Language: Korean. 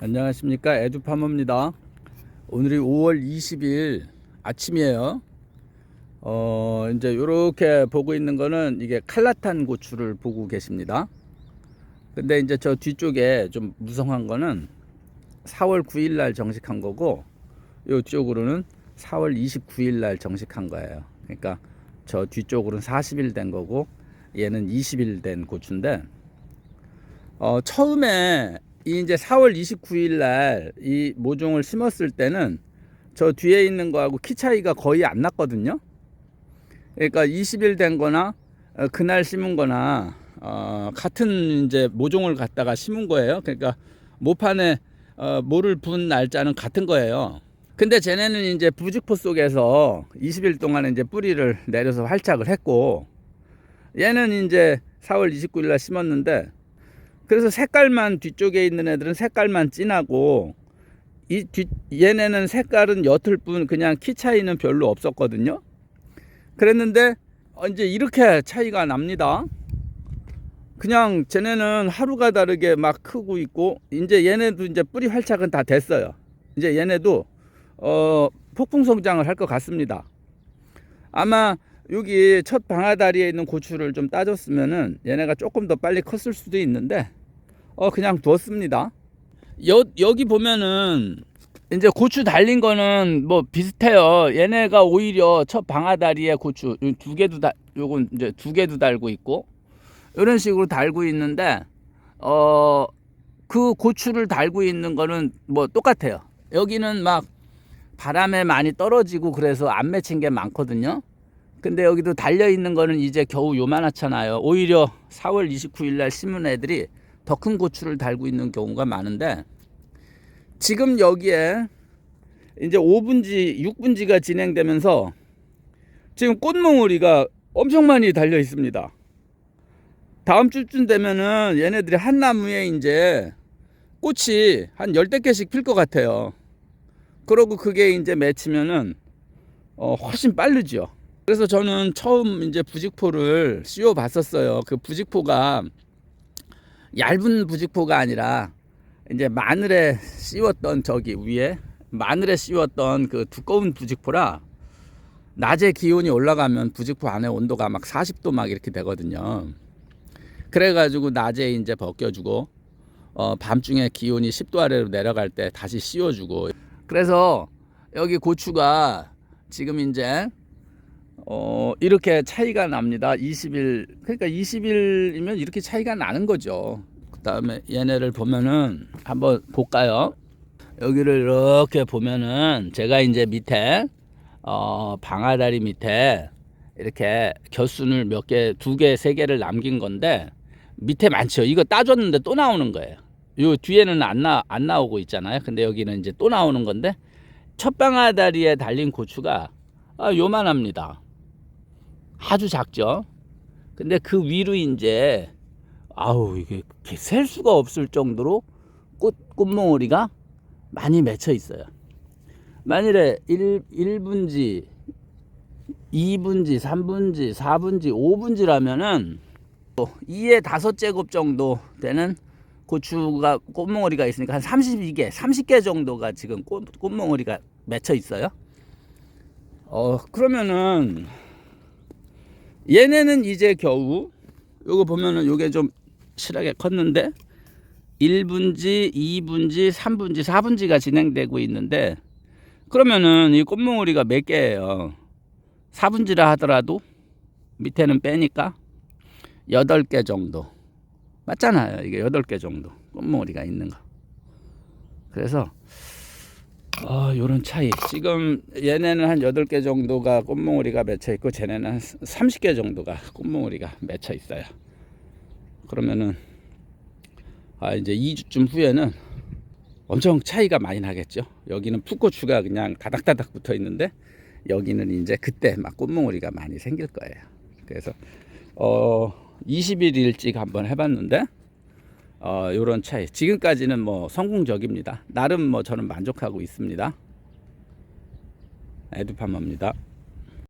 안녕하십니까. 에듀파머입니다. 오늘이 5월 20일 아침이에요. 어 이제 이렇게 보고 있는 거는 이게 칼라탄 고추를 보고 계십니다. 근데 이제 저 뒤쪽에 좀 무성한 거는 4월 9일 날 정식한 거고 이쪽으로는 4월 29일 날 정식한 거예요. 그러니까 저 뒤쪽으로는 40일 된 거고 얘는 20일 된 고추인데 어 처음에 이 이제 4월 29일 날 이 모종을 심었을 때는 저 뒤에 있는 거하고 키 차이가 거의 안 났거든요. 그러니까 20일 된 거나 어, 그날 심은 거나 어, 같은 이제 모종을 갖다가 심은 거예요. 그러니까 모판에 어, 모를 분 날짜는 같은 거예요. 근데 쟤네는 이제 부직포 속에서 20일 동안 이제 뿌리를 내려서 활착을 했고 얘는 이제 4월 29일 날 심었는데 그래서 색깔만 뒤쪽에 있는 애들은 색깔만 진하고 이 뒤 얘네는 색깔은 옅을 뿐 그냥 키 차이는 별로 없었거든요. 그랬는데 어, 이제 이렇게 차이가 납니다. 그냥 쟤네는 하루가 다르게 막 크고 있고 이제 얘네도 이제 뿌리 활착은 다 됐어요. 이제 얘네도 어 폭풍 성장을 할 것 같습니다. 아마 여기 첫 방아다리에 있는 고추를 좀 따졌으면은 얘네가 조금 더 빨리 컸을 수도 있는데 어 그냥 두었습니다. 여, 여기 보면은 이제 고추 달린 거는 뭐 비슷해요. 얘네가 오히려 첫 방아다리에 고추 요두 개도 다 요건 이제 두 개도 달고 있고 이런 식으로 달고 있는데 어 그 고추를 달고 있는 거는 뭐 똑같아요. 여기는 막 바람에 많이 떨어지고 그래서 안 맺힌 게 많거든요. 근데 여기도 달려 있는 거는 이제 겨우 요만하잖아요. 오히려 4월 29일 날 심은 애들이 더 큰 고추를 달고 있는 경우가 많은데 지금 여기에 이제 5분지, 6분지가 진행되면서 지금 꽃몽우리가 엄청 많이 달려 있습니다. 다음 주쯤 되면은 얘네들이 한 나무에 이제 꽃이 한 열댓 개씩 필 것 같아요. 그러고 그게 이제 맺히면은 어, 훨씬 빠르죠. 그래서 저는 처음 이제 부직포를 씌워 봤었어요. 그 부직포가 얇은 부직포가 아니라 이제 마늘에 씌웠던 저기 위에 마늘에 씌웠던 그 두꺼운 부직포라 낮에 기온이 올라가면 부직포 안에 온도가 막 40도 막 이렇게 되거든요. 그래가지고 낮에 이제 벗겨주고 어, 밤중에 기온이 10도 아래로 내려갈 때 다시 씌워주고 그래서 여기 고추가 지금 이제 어, 이렇게 차이가 납니다. 20일, 그러니까 20일이면 이렇게 차이가 나는 거죠. 그 다음에 얘네를 보면은 한번 볼까요? 여기를 이렇게 보면은 제가 이제 밑에, 어, 방아다리 밑에 이렇게 겨순을 몇 개, 두 개, 세 개를 남긴 건데 밑에 많죠. 이거 따줬는데 또 나오는 거예요. 요 뒤에는 안, 나, 안 나오고 있잖아요. 근데 여기는 이제 또 나오는 건데 첫 방아다리에 달린 고추가 아, 요만합니다. 아주 작죠. 근데 그 위로 이제 아우 이게 셀 수가 없을 정도로 꽃 꽃몽오리가 많이 맺혀 있어요. 만일에 1, 1분지, 2분지, 3분지, 4분지, 5분지라면은 2의 다섯 제곱 정도 되는 고추가 꽃몽오리가 있으니까 한 32개, 30개 정도가 지금 꽃, 꽃몽오리가 맺혀 있어요. 어 그러면은 얘네는 이제 겨우 요거 보면은 요게 좀 실하게 컸는데 1분지, 2분지, 3분지, 4분지가 진행되고 있는데 그러면은 이 꽃몽우리가 몇 개예요? 4분지라 하더라도 밑에는 빼니까 8개 정도 맞잖아요. 이게 8개 정도 꽃몽우리가 있는 거. 그래서 아, 요런 차이. 지금 얘네는 한 8개 정도가 꽃몽우리가 맺혀 있고 쟤네는 한 30개 정도가 꽃몽우리가 맺혀 있어요. 그러면은 아, 이제 2주쯤 후에는 엄청 차이가 많이 나겠죠. 여기는 풋고추가 그냥 다닥다닥 붙어 있는데 여기는 이제 그때 막 꽃몽우리가 많이 생길 거예요. 그래서 어 20일 일찍 한번 해봤는데 어, 요런 차이. 지금까지는 뭐 성공적입니다. 나름 뭐 저는 만족하고 있습니다. 에듀파머입니다.